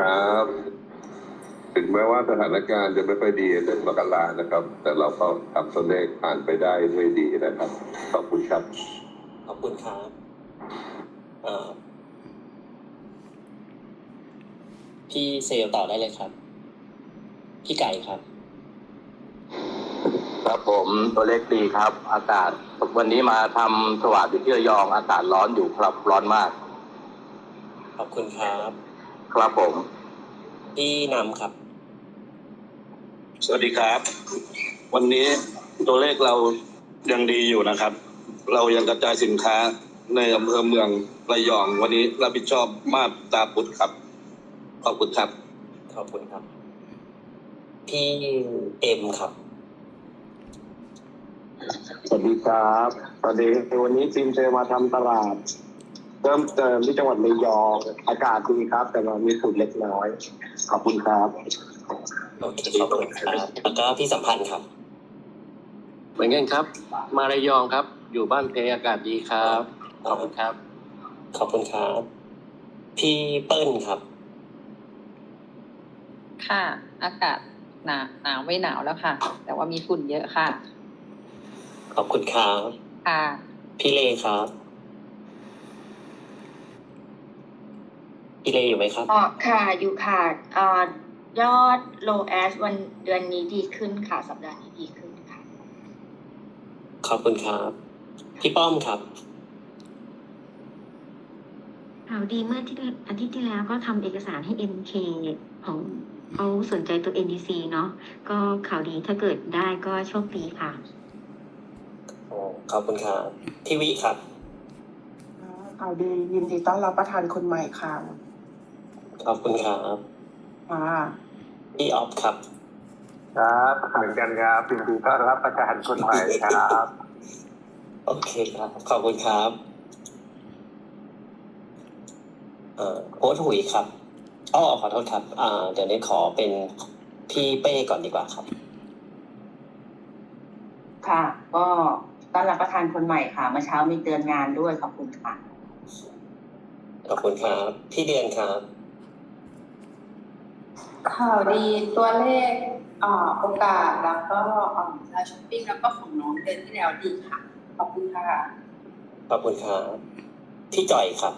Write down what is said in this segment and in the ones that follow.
ครับ ถึงแม้ว่าสถานการณ์จะไม่ค่อยดีในมกรานะครับ แต่เราก็ทำตัวเลขผ่านไปได้ด้วยดีนะครับ ขอบคุณครับ ขอบคุณครับอ่าพี่เซลลต่อได้เลยครับ พี่ไก่ครับ ครับผมตัวเลขดีครับ อากาศ วันนี้มาทำสวัสดิ์อยู่ที่ระยองอากาศร้อนอยู่ครับร้อนมาก ขอบคุณครับ ครับผม พี่นำครับ สวัสดีครับ วันนี้ตัวเลขเรายังดีอยู่นะครับ เรายังกระจายสินค้าในอำเภอเมืองระยอง วันนี้รับผิดชอบมาบตาพุธครับ ขอบคุณครับ ขอบคุณครับ พี่เอ็มครับ สวัสดีครับสวัสดีวันนี้ทีมเจมาทำตลาด เพิ่มเติมที่จังหวัดระยองอากาศดีครับ แต่ว่ามีฝุ่นเล็กน้อย ขอบคุณครับ โอเคขอบคุณครับแล้วก็พี่สัมพันธ์ครับ เหมือนกันครับ มาระยองครับ อยู่บ้านเพอากาศดีครับ ขอบคุณครับ ขอบคุณครับ พี่เปิ้ลครับ ค่ะ อากาศหนาหนาวไม่หนาวแล้วค่ะ แต่ว่ามีฝุ่นเยอะค่ะ ขอบคุณครับ ค่ะ พี่เลครับ พี่เลอยู่ไหมครับ อ๋อค่ะ อยู่ค่ะเอ่อยอด low as วันเดือนนี้ดีขึ้นค่ะ สัปดาห์นี้ดีขึ้นค่ะ ขอบคุณครับ พี่ป้อมครับ ข่าวดีเมื่อที่อาทิตย์ที่แล้วก็ทำเอกสารให้ MK ของเขาสนใจตัว NDC เนาะก็ข่าวดีถ้าเกิดได้ก็โชคดีค่ะ โอ้ขอบคุณครับพี่วิครับ ข่าวดียินดีต้อนรับประธานคนใหม่ค่ะ ขอบคุณครับค่ะพี่ออฟครับ ครับเหมือนกันครับยินดีต้อนรับประกาศคนใหม่ครับ โอเคครับ ขอบคุณครับ เอ่อโค้ชหุยครับอ้อขอโทษครับ อ่า เดี๋ยวนี้ขอเป็นพี่เป้ก่อนดีกว่าครับ ค่ะ ก็ต้อนรับประธานคนใหม่ค่ะเมื่อเช้ามีเตือนงานด้วยขอบคุณค่ะ ขอบคุณครับ พี่เดือนครับ ข่าวดีตัวเลขอ่าโอกาสแล้วก็อ่าราช้อปปิ้งแล้วก็ของน้องเดือนที่แล้วดีค่ะ ขอบคุณค่ะ ขอบคุณครับพี่จ่อยครับ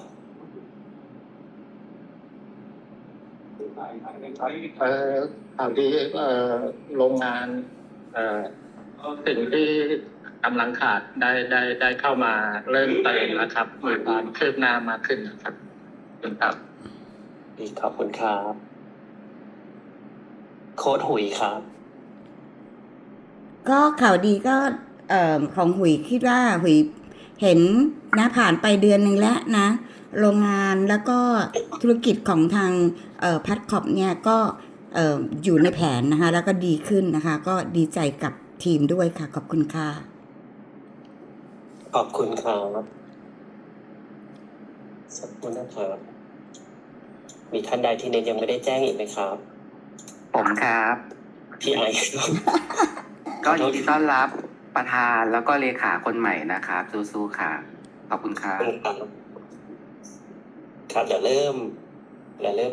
เอ่อข่าวดีเอ่อโรงงานเอ่อสิ่งที่กำลังขาดได้ได้ได้เข้ามาเริ่มเติมแล้วครับมีความคืบหน้ามากขึ้นนะครับ ขอบคุณครับ ดีขอบคุณครับ โค้ดหุยครับ ก็ข่าวดีก็เอ่อของหุยคิดว่าหุยเห็นนะผ่านไปเดือนหนึ่งแล้วนะ โรงงานแล้วก็ธุรกิจของทางเอ่อพัดขอบเนี่ยก็เอ่ออยู่ในแผนนะคะ แล้วก็ดีขึ้นนะคะ ก็ดีใจกับทีมด้วยค่ะ ขอบคุณค่ะ ขอบคุณครับสักครู่นะครับ มีท่านใดที่เน็ตยังไม่ได้แจ้งอีกไหมครับ ผมครับ พี่ไอครับก็ยินดีต้อนรับประธานแล้วก็เลขาคนใหม่นะครับสู้ๆค่ะ ขอบคุณครับ ครับครับเดี๋ยวเริ่มเดี๋ยวเริ่ม